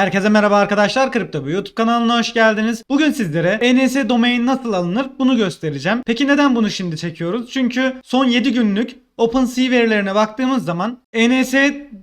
Herkese merhaba arkadaşlar Kripto Bu YouTube kanalına hoş geldiniz. Bugün sizlere ENS domain nasıl alınır bunu göstereceğim. Peki neden bunu şimdi çekiyoruz? Çünkü son 7 günlük OpenSea verilerine baktığımız zaman ENS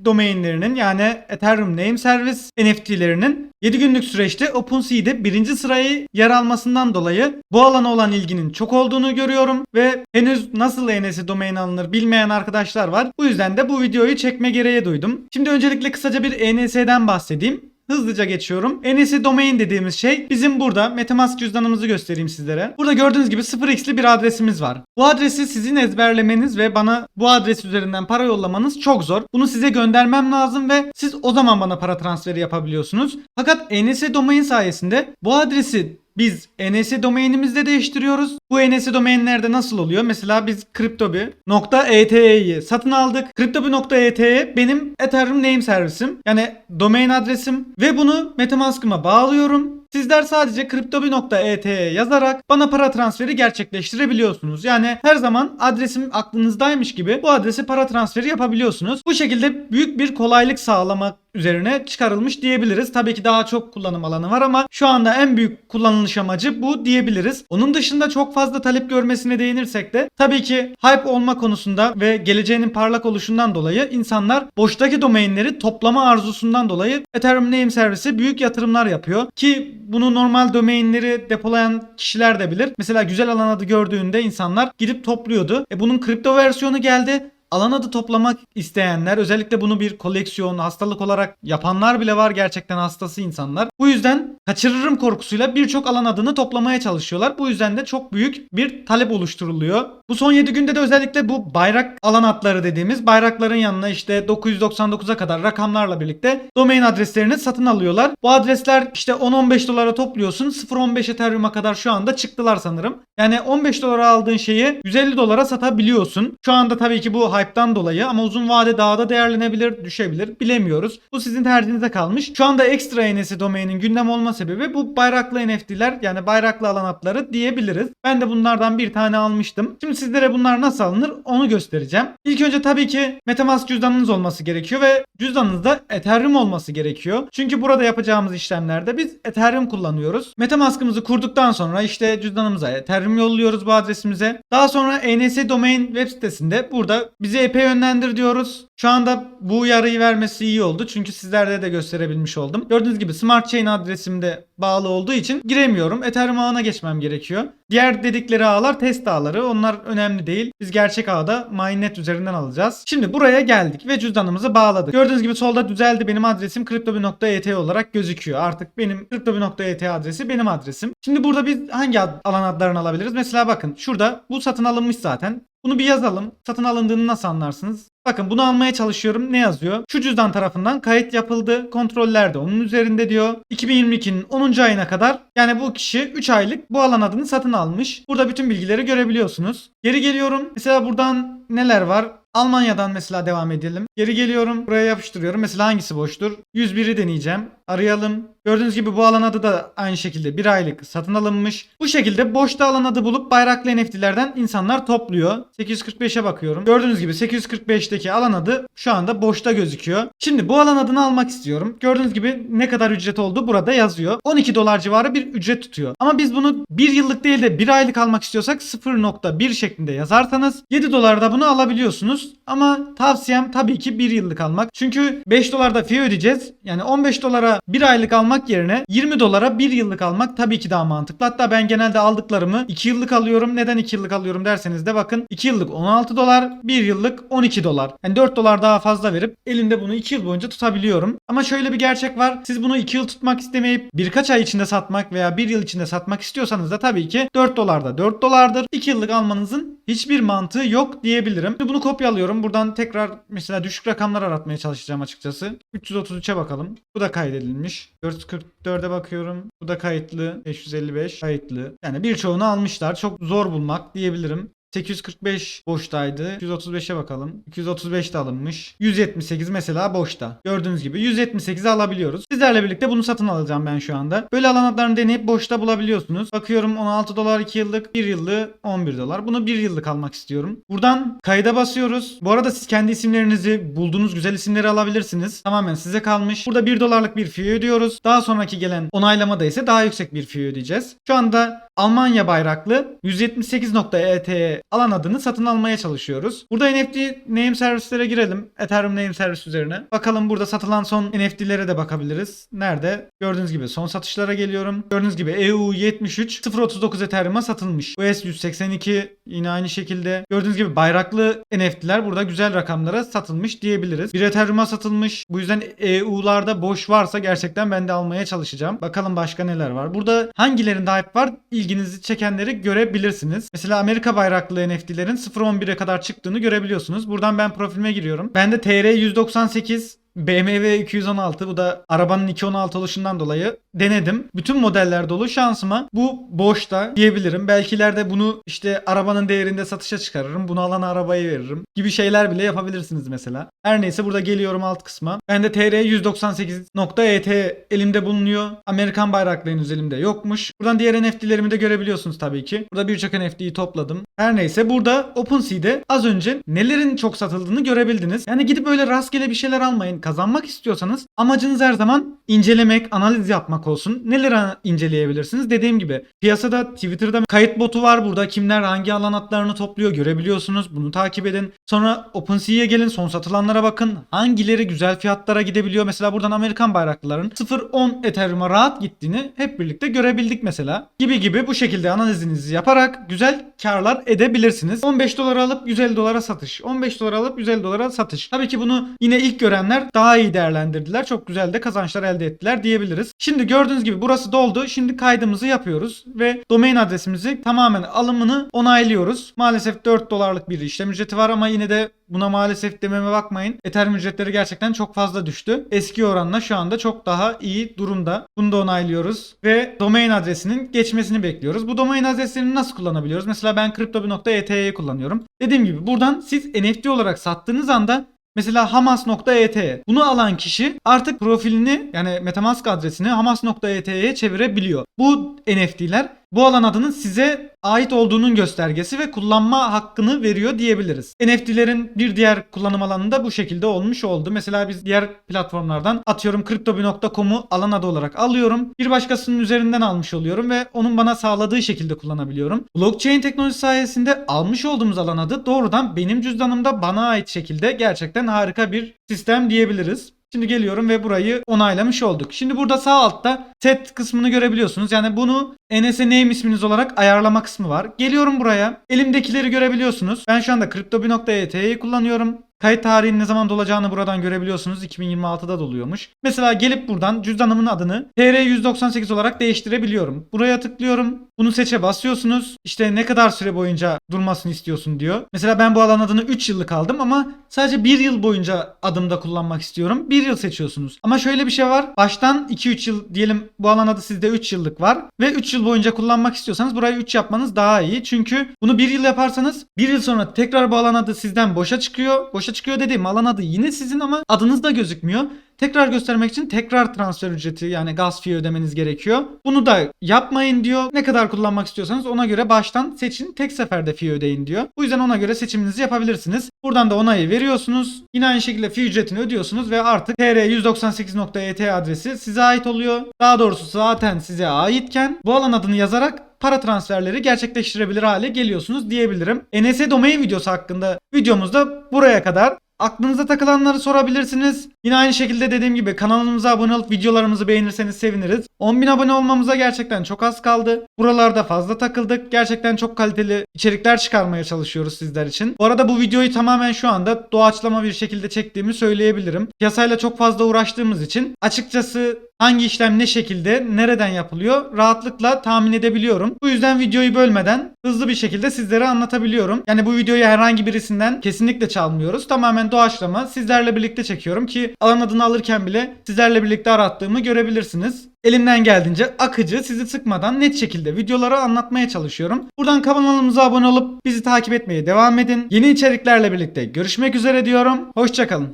domainlerinin yani Ethereum Name Service NFT'lerinin 7 günlük süreçte OpenSea'de birinci sırayı yer almasından dolayı bu alana olan ilginin çok olduğunu görüyorum ve henüz nasıl ENS domain alınır bilmeyen arkadaşlar var. Bu yüzden de bu videoyu çekme gereği duydum. Şimdi öncelikle kısaca bir ENS'den bahsedeyim. Hızlıca geçiyorum. NS domain dediğimiz şey bizim burada Metamask cüzdanımızı göstereyim sizlere. Burada gördüğünüz gibi 0x'li bir adresimiz var. Bu adresi sizin ezberlemeniz ve bana bu adres üzerinden para yollamanız çok zor. Bunu size göndermem lazım ve siz o zaman bana para transferi yapabiliyorsunuz. Fakat NS domain sayesinde bu adresi biz NS domainimizde değiştiriyoruz. Bu NS domainlerde nasıl oluyor? Mesela biz cryptobi.ethe'yi satın aldık. Cryptobi.ethe benim Ethereum name servisim. Yani domain adresim ve bunu Metamask'ıma bağlıyorum. Sizler sadece cryptobi.eth'ye yazarak bana para transferi gerçekleştirebiliyorsunuz. Yani her zaman adresim aklınızdaymış gibi bu adrese para transferi yapabiliyorsunuz. Bu şekilde büyük bir kolaylık sağlamak üzerine çıkarılmış diyebiliriz. Tabii ki daha çok kullanım alanı var ama şu anda en büyük kullanılış amacı bu diyebiliriz. Onun dışında çok fazla talep görmesine değinirsek de tabii ki hype olma konusunda ve geleceğinin parlak oluşundan dolayı insanlar boştaki domainleri toplama arzusundan dolayı Ethereum Name Service'e büyük yatırımlar yapıyor ki bunu normal domainleri depolayan kişiler de bilir. Mesela güzel alan adı gördüğünde insanlar gidip topluyordu. E bunun kripto versiyonu geldi alan adı toplamak isteyenler özellikle bunu bir koleksiyon hastalık olarak yapanlar bile var gerçekten hastası insanlar. Bu yüzden kaçırırım korkusuyla birçok alan adını toplamaya çalışıyorlar. Bu yüzden de çok büyük bir talep oluşturuluyor. Bu son 7 günde de özellikle bu bayrak alan adları dediğimiz bayrakların yanına işte 999'a kadar rakamlarla birlikte domain adreslerini satın alıyorlar. Bu adresler işte 10-15 dolara topluyorsun. 0.15 Ethereum'a kadar şu anda çıktılar sanırım. Yani 15 dolara aldığın şeyi 150 dolara satabiliyorsun. Şu anda tabii ki bu hype'tan dolayı ama uzun vade daha da değerlenebilir, düşebilir. Bilemiyoruz. Bu sizin tercihinize kalmış. Şu anda ekstra NS domainin gündem olma sebebi bu bayraklı NFT'ler yani bayraklı alan adları diyebiliriz. Ben de bunlardan bir tane almıştım. Şimdi sizlere bunlar nasıl alınır onu göstereceğim. İlk önce tabii ki Metamask cüzdanınız olması gerekiyor ve cüzdanınızda Ethereum olması gerekiyor. Çünkü burada yapacağımız işlemlerde biz Ethereum kullanıyoruz. Metamask'ımızı kurduktan sonra işte cüzdanımıza Ethereum yolluyoruz bu adresimize. Daha sonra ENS domain web sitesinde burada bizi epey yönlendir diyoruz. Şu anda bu uyarıyı vermesi iyi oldu. Çünkü sizlerde de gösterebilmiş oldum. Gördüğünüz gibi Smart Chain adresimde bağlı olduğu için giremiyorum. Ethereum ağına geçmem gerekiyor. Diğer dedikleri ağlar test ağları. Onlar önemli değil. Biz gerçek ağda mainnet üzerinden alacağız. Şimdi buraya geldik ve cüzdanımızı bağladık. Gördüğünüz gibi solda düzeldi. Benim adresim cryptobi.et olarak gözüküyor. Artık benim cryptobi.et adresi benim adresim. Şimdi burada biz hangi ad- alan adlarını alabiliriz? Mesela bakın şurada bu satın alınmış zaten. Bunu bir yazalım. Satın alındığını nasıl anlarsınız? Bakın bunu almaya çalışıyorum. Ne yazıyor? Şu cüzdan tarafından kayıt yapıldı. Kontroller de onun üzerinde diyor. 2022'nin 10. ayına kadar yani bu kişi 3 aylık bu alan adını satın almış. Burada bütün bilgileri görebiliyorsunuz. Geri geliyorum. Mesela buradan neler var? Almanya'dan mesela devam edelim. Geri geliyorum. Buraya yapıştırıyorum. Mesela hangisi boştur? 101'i deneyeceğim. Arayalım. Gördüğünüz gibi bu alan adı da aynı şekilde bir aylık satın alınmış. Bu şekilde boşta alan adı bulup bayraklı NFT'lerden insanlar topluyor. 845'e bakıyorum. Gördüğünüz gibi 845'teki alan adı şu anda boşta gözüküyor. Şimdi bu alan adını almak istiyorum. Gördüğünüz gibi ne kadar ücret olduğu burada yazıyor. 12 dolar civarı bir ücret tutuyor. Ama biz bunu bir yıllık değil de bir aylık almak istiyorsak 0.1 şeklinde yazarsanız 7 dolarda bunu alabiliyorsunuz. Ama tavsiyem tabii ki bir yıllık almak. Çünkü 5 dolarda fee ödeyeceğiz. Yani 15 dolara bir aylık almak yerine 20 dolara bir yıllık almak tabii ki daha mantıklı. Hatta ben genelde aldıklarımı 2 yıllık alıyorum. Neden 2 yıllık alıyorum derseniz de bakın 2 yıllık 16 dolar, 1 yıllık 12 dolar. Yani 4 dolar daha fazla verip elimde bunu 2 yıl boyunca tutabiliyorum. Ama şöyle bir gerçek var. Siz bunu 2 yıl tutmak istemeyip birkaç ay içinde satmak veya 1 yıl içinde satmak istiyorsanız da tabii ki 4 dolar da 4 dolardır. 2 yıllık almanızın hiçbir mantığı yok diyebilirim. Bunu kopyalıyorum. Buradan tekrar mesela düşük rakamlar aratmaya çalışacağım açıkçası. 333'e bakalım. Bu da kaydedilmiş. 444'e bakıyorum. Bu da kayıtlı. 555 kayıtlı. Yani birçoğunu almışlar. Çok zor bulmak diyebilirim. 845 boştaydı. 235'e bakalım. 235 de alınmış. 178 mesela boşta. Gördüğünüz gibi 178'i alabiliyoruz. Sizlerle birlikte bunu satın alacağım ben şu anda. Böyle alan adlarını deneyip boşta bulabiliyorsunuz. Bakıyorum 16 dolar 2 yıllık, 1 yıllık 11 dolar. Bunu 1 yıllık almak istiyorum. Buradan kayda basıyoruz. Bu arada siz kendi isimlerinizi bulduğunuz güzel isimleri alabilirsiniz. Tamamen size kalmış. Burada 1 dolarlık bir fee ödüyoruz. Daha sonraki gelen onaylamada ise daha yüksek bir fee ödeyeceğiz. Şu anda Almanya bayraklı 178.ET'ye alan adını satın almaya çalışıyoruz. Burada NFT name servislere girelim. Ethereum name servis üzerine. Bakalım burada satılan son NFT'lere de bakabiliriz. Nerede? Gördüğünüz gibi son satışlara geliyorum. Gördüğünüz gibi E EU 73 0.39 Ethereum'a satılmış. US 182 yine aynı şekilde. Gördüğünüz gibi bayraklı NFT'ler burada güzel rakamlara satılmış diyebiliriz. Bir Ethereum'a satılmış. Bu yüzden EU'larda boş varsa gerçekten ben de almaya çalışacağım. Bakalım başka neler var. Burada hangilerinde hype var? İlginizi çekenleri görebilirsiniz. Mesela Amerika bayraklı NFT'lerin 0.11'e kadar çıktığını görebiliyorsunuz. Buradan ben profilime giriyorum. Bende TR 198 BMW 216 bu da arabanın 216 oluşundan dolayı denedim. Bütün modeller dolu şansıma bu boşta diyebilirim. Belki ileride bunu işte arabanın değerinde satışa çıkarırım. Bunu alan arabayı veririm gibi şeyler bile yapabilirsiniz mesela. Her neyse burada geliyorum alt kısma. Bende TR 198.ET E elimde bulunuyor. Amerikan bayraklı henüz elimde yokmuş. Buradan diğer NFT'lerimi de görebiliyorsunuz tabii ki. Burada birçok NFT'yi topladım. Her neyse burada OpenSea'de az önce nelerin çok satıldığını görebildiniz. Yani gidip öyle rastgele bir şeyler almayın. Kazanmak istiyorsanız amacınız her zaman incelemek, analiz yapmak olsun. Neleri inceleyebilirsiniz? Dediğim gibi piyasada Twitter'da kayıt botu var burada. Kimler hangi alan adlarını topluyor görebiliyorsunuz. Bunu takip edin. Sonra OpenSea'ya gelin. Son satılanlara bakın. Hangileri güzel fiyatlara gidebiliyor. Mesela buradan Amerikan bayraklıların 0.10 Ethereum'a rahat gittiğini hep birlikte görebildik mesela. Gibi gibi bu şekilde analizinizi yaparak güzel karlar edebilirsiniz. 15 dolara alıp 150 dolara satış. 15 dolara alıp 150 dolara satış. Tabii ki bunu yine ilk görenler daha iyi değerlendirdiler. Çok güzel de kazançlar elde ettiler diyebiliriz. Şimdi gördüğünüz gibi burası doldu. Şimdi kaydımızı yapıyoruz ve domain adresimizi tamamen alımını onaylıyoruz. Maalesef 4 dolarlık bir işlem ücreti var ama yine de Buna maalesef dememe bakmayın. Ethereum ücretleri gerçekten çok fazla düştü. Eski oranla şu anda çok daha iyi durumda. Bunu da onaylıyoruz. Ve domain adresinin geçmesini bekliyoruz. Bu domain adreslerini nasıl kullanabiliyoruz? Mesela ben crypto.et'yi kullanıyorum. Dediğim gibi buradan siz NFT olarak sattığınız anda Mesela hamas.et. Bunu alan kişi artık profilini yani Metamask adresini hamas.et'ye çevirebiliyor. Bu NFT'ler bu alan adının size ait olduğunun göstergesi ve kullanma hakkını veriyor diyebiliriz. NFT'lerin bir diğer kullanım alanı da bu şekilde olmuş oldu. Mesela biz diğer platformlardan atıyorum crypto.com'u alan adı olarak alıyorum. Bir başkasının üzerinden almış oluyorum ve onun bana sağladığı şekilde kullanabiliyorum. Blockchain teknolojisi sayesinde almış olduğumuz alan adı doğrudan benim cüzdanımda bana ait şekilde gerçekten harika bir sistem diyebiliriz. Şimdi geliyorum ve burayı onaylamış olduk. Şimdi burada sağ altta set kısmını görebiliyorsunuz. Yani bunu NS name isminiz olarak ayarlama kısmı var. Geliyorum buraya. Elimdekileri görebiliyorsunuz. Ben şu anda crypto.et'yi kullanıyorum. Kayıt tarihinin ne zaman dolacağını buradan görebiliyorsunuz. 2026'da doluyormuş. Mesela gelip buradan cüzdanımın adını TR198 olarak değiştirebiliyorum. Buraya tıklıyorum. Bunu seçe basıyorsunuz. İşte ne kadar süre boyunca durmasını istiyorsun diyor. Mesela ben bu alan adını 3 yıllık aldım ama sadece 1 yıl boyunca adımda kullanmak istiyorum. 1 yıl seçiyorsunuz. Ama şöyle bir şey var. Baştan 2-3 yıl diyelim bu alan adı sizde 3 yıllık var. Ve 3 yıl boyunca kullanmak istiyorsanız burayı 3 yapmanız daha iyi. Çünkü bunu 1 yıl yaparsanız 1 yıl sonra tekrar bu alan adı sizden boşa çıkıyor. Boşa çıkıyor dediğim alan adı yine sizin ama adınız da gözükmüyor. Tekrar göstermek için tekrar transfer ücreti yani gas fee ödemeniz gerekiyor. Bunu da yapmayın diyor. Ne kadar kullanmak istiyorsanız ona göre baştan seçin. Tek seferde fee ödeyin diyor. Bu yüzden ona göre seçiminizi yapabilirsiniz. Buradan da onayı veriyorsunuz. Yine aynı şekilde fee ücretini ödüyorsunuz ve artık tr198.et E adresi size ait oluyor. Daha doğrusu zaten size aitken bu alan adını yazarak para transferleri gerçekleştirebilir hale geliyorsunuz diyebilirim. NS domain videosu hakkında videomuz da buraya kadar. Aklınıza takılanları sorabilirsiniz. Yine aynı şekilde dediğim gibi kanalımıza abone olup videolarımızı beğenirseniz seviniriz. 10.000 abone olmamıza gerçekten çok az kaldı. Buralarda fazla takıldık. Gerçekten çok kaliteli içerikler çıkarmaya çalışıyoruz sizler için. Bu arada bu videoyu tamamen şu anda doğaçlama bir şekilde çektiğimi söyleyebilirim. Piyasayla çok fazla uğraştığımız için açıkçası hangi işlem ne şekilde, nereden yapılıyor rahatlıkla tahmin edebiliyorum. Bu yüzden videoyu bölmeden hızlı bir şekilde sizlere anlatabiliyorum. Yani bu videoyu herhangi birisinden kesinlikle çalmıyoruz. Tamamen doğaçlama sizlerle birlikte çekiyorum ki alan adını alırken bile sizlerle birlikte arattığımı görebilirsiniz. Elimden geldiğince akıcı, sizi sıkmadan net şekilde videoları anlatmaya çalışıyorum. Buradan kanalımıza abone olup bizi takip etmeye devam edin. Yeni içeriklerle birlikte görüşmek üzere diyorum. Hoşçakalın.